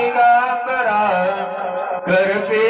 दिगांबरा करपे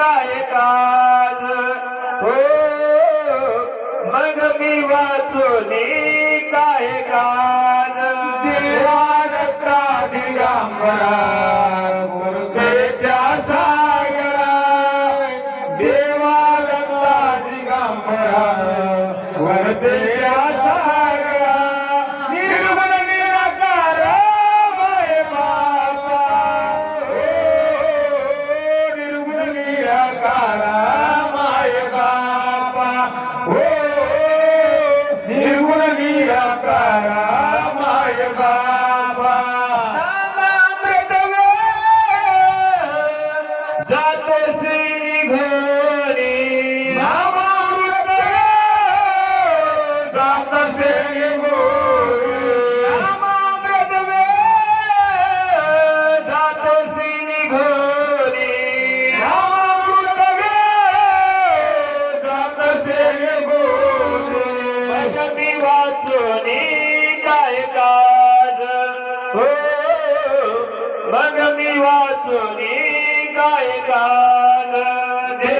काय काज हो मग मी वाचून काय काज देवा दत्ता दिगंबरा गुरुदेच्या सागरा देवा दत्ता दिगंबरा वाचून काय काज? हो मग मी वाचून काय काज? दे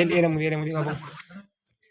él era muy, era muy guapo.